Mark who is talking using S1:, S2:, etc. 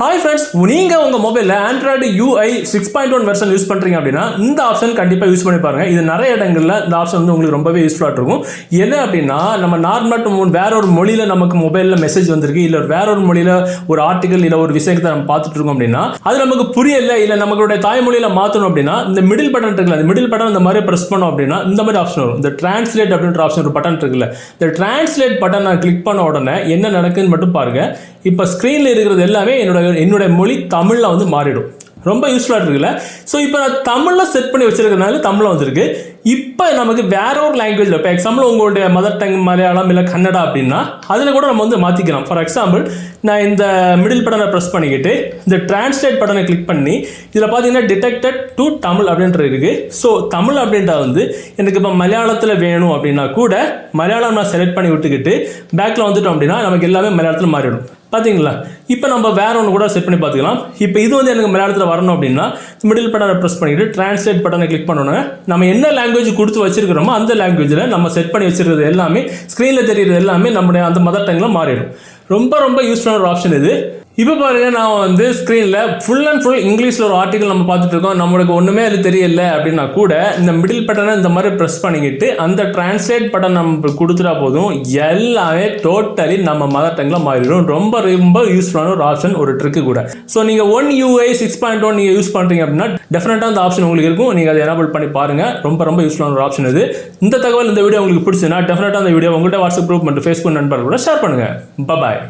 S1: Hi friends நீங்கள் உங்கள் மொபைலில் android UI six point one version use பண்ணுறீங்க அப்படின்னா இந்த ஆப்ஷன் கண்டிப்பாக யூஸ் பண்ணி பாருங்க. இது நிறைய இடங்களில் இந்த ஆப்ஷன் வந்து உங்களுக்கு ரொம்பவே யூஸ்ஃபுல்லாக இருக்கும். என்ன அப்படின்னா நம்ம நார்மல் வேற ஒரு மொழியில் நமக்கு மொபைலில் மெசேஜ் வந்திருக்கு இல்லை வேற ஒரு மொழியில் ஒரு ஆர்டிக்கல் இல்லை ஒரு விஷயத்தை நம்ம பார்த்துட்டு இருக்கோம் அப்படின்னா அது நமக்கு புரியல இல்லை நம்மளுடைய தாய்மொழியில் மாற்றணும் அப்படின்னா இந்த மிடில் பட்டன் இருக்குல்ல அந்த மிடில் பட்டன் இந்த மாதிரி ப்ரெஸ் பண்ணோம் அப்படின்னா இந்த மாதிரி ஆப்ஷன் வரும். இந்த டிரான்ஸ்லேட் அப்படின்ற ஆப்ஷன் ஒரு பட்டன் இருக்குல்ல. இந்த டிரான்ஸ்லேட் பட்டன் நான் கிளிக் பண்ண உடனே என்ன நடக்குதுன்னு மட்டும் பாருங்கள் இப்போ ஸ்க்ரீனில் இருக்கிறது எல்லாமே என்னோட என்னுடைய மொழி தமிழில் வந்து மாறிடும். ரொம்ப யூஸ்ஃபுல்லாக இருக்குல்ல? ஸோ இப்போ நான் தமிழில் செட் பண்ணி வச்சுருக்கிறதுனால தமிழில் வந்திருக்கு. இப்போ நமக்கு வேற ஒரு லாங்குவேஜில் இப்போ எக்ஸாம்பிள் உங்களுடைய மதர் டங் மலையாளம் இல்லை கன்னடா அப்படின்னா அதில் கூட நம்ம வந்து மாற்றிக்கலாம் ஃபார் எக்ஸாம்பிள் நான் இந்த மிடில் பட்டனை ப்ரெஸ் பண்ணிக்கிட்டு இந்த டிரான்ஸ்லேட் பட்டனை கிளிக் பண்ணி இதில் பார்த்தீங்கன்னா டிடெக்டட் டு தமிழ் அப்படின்ற இருக்குது ஸோ தமிழ் அப்படின்றது வந்து எனக்கு இப்போ மலையாளத்தில் வேணும் அப்படின்னா கூட மலையாளம் நான் செலக்ட் பண்ணி விட்டுக்கிட்டு பேக்கில் வந்துட்டோம் அப்படின்னா நமக்கு எல்லாமே மலையாளத்தில் மாறிடும். பார்த்தீங்களா இப்போ நம்ம வேற ஒன்று கூட செட் பண்ணி பார்த்துக்கலாம் இப்போ இது வந்து எனக்கு மலையாளத்தில் வரணும் அப்படின்னா மிடில் பட்டனை ப்ரெஸ் பண்ணிட்டு டிரான்ஸ்லேட் பட்டனை கிளிக் பண்ணணும் நம்ம என்ன லாங்குவேஜ் கொடுத்து வச்சிருக்கிறோமோ அந்த லாங்குவேஜில் நம்ம செட் பண்ணி வச்சிருக்கிறது எல்லாமே ஸ்க்ரீனில் தெரிகிறது எல்லாமே நம்முடைய அந்த மதர் டங்கில் மாறிடும். ரொம்ப ரொம்ப யூஸ்ஃபுல்லான ஒரு ஆப்ஷன் இது. இப்போ பாருங்க நான் வந்து ஸ்க்ரீனில் ஃபுல் அண்ட் ஃபுல் இங்கிலீஷில் ஒரு ஆர்டிகல் நம்ம பார்த்துட்டு இருக்கோம். நம்மளுக்கு ஒன்றுமே அது தெரியல அப்படின்னா கூட இந்த மிடில் பட்டனை இந்த மாதிரி ப்ரெஸ் பண்ணிக்கிட்டு அந்த டிரான்ஸ்லேட் பட்டன் நம்ம கொடுத்துட்டா போதும் எல்லாமே டோட்டலி நம்ம மதர் டங்கில் மாறிடும். ரொம்ப ரொம்ப யூஸ்ஃபுல்லான ஒரு ஆப்ஷன் ஒரு ட்ரிக்கு கூட. ஸோ நீங்கள் one UI six point one நீங்கள் யூஸ் பண்ணுறீங்க அப்படின்னா டெஃபினட்டாக அந்த ஆப்ஷன் உங்களுக்கு இருக்கும். நீங்கள் அதை எனபிள் பண்ணி பாருங்க. ரொம்ப ரொம்ப யூஸ்ஃபுல்லான ஒரு ஆப்ஷன் இது. இந்த தகவல் இந்த வீடியோ உங்களுக்கு பிடிச்சதுன்னா டெஃபினட்டாக அந்த வீடியோ உங்கள்கிட்ட வாட்ஸ்அப் குரூப் மற்றும் ஃபேஸ்புக் நண்பர்கள் கூட ஷேர் பண்ணுங்கள் பபாய்